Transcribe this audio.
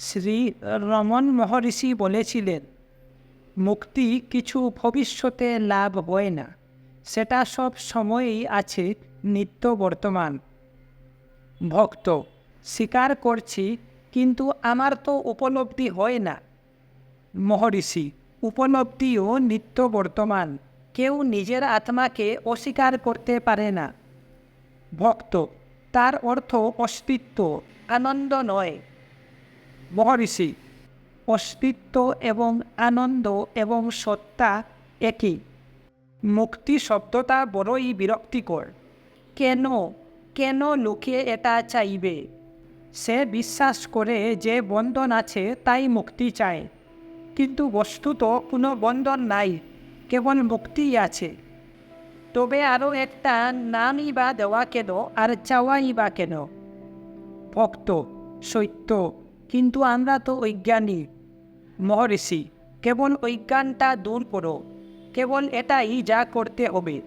শ্রী রমন মহর্ষি বলেছিলেন, মুক্তি কিছু ভবিষ্যতে লাভ হয় না। সেটা সব সময়ই আছে নিত্য বর্তমান। ভক্ত, স্বীকার করছি, কিন্তু আমার তো উপলব্ধি হয় না। মহর্ষি, উপলব্ধিও নিত্য বর্তমান। কেউ নিজের আত্মাকে অস্বীকার করতে পারে না। ভক্ত, তার অর্থ অস্তিত্ব, আনন্দ নয়। মহর্ষি, অস্তিত্ব এবং আনন্দ এবং সত্তা একই। মুক্তি শব্দটা বড়ই বিরক্তিকর। কেন কেন লোকে এটা চাইবে? সে বিশ্বাস করে যে বন্ধন আছে তাই মুক্তি চায়। কিন্তু বস্তুত কোনো বন্ধন নাই, কেবল মুক্তিই আছে। তবে আরও একটা নামই বা দেওয়া কেন আর চাওয়াই বা কেন? ভক্ত, সত্য কিন্তু আমরা তো অজ্ঞানী মহর্ষি। কেবল অজ্ঞানটা দূর করো। কেবল এটাই যা করতে হবে।